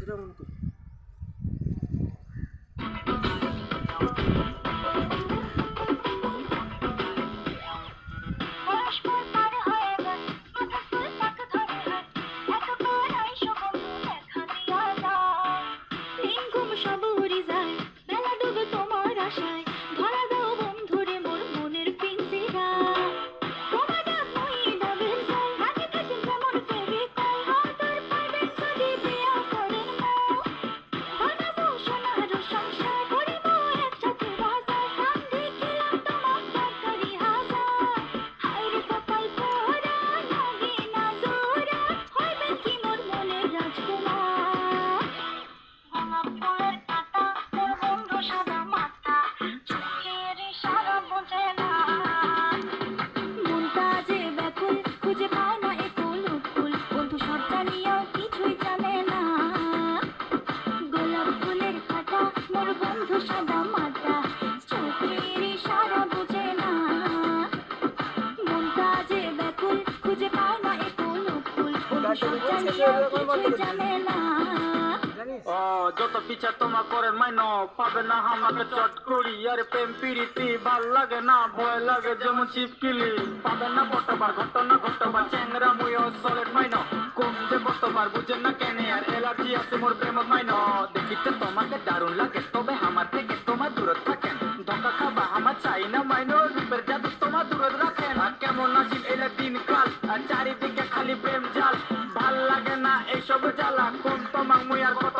શ્રવણ કરો যত পিছা তোমা করেন মাইন, পাবে না হামাকে চট করি। আর প্রেম পিড়িতি ভালো লাগে না, ভয় লাগে যেমন ছিপকিলি পাবে না বটবার ঘটনা ঘটবার চেংরা মুই সলেট মাইন। কম যে বটবার বুঝেন না কেনে, আর এলার্জি আছে মোর প্রেম মাইন। দেখিতে তোমাকে দারুণ লাগে, তবে আমার থেকে তোমার দূরত থাকে ধোকা খাবা, আমার চাই না মাইনর এইসব জ্বালা কম তোমার মুয়ার কথা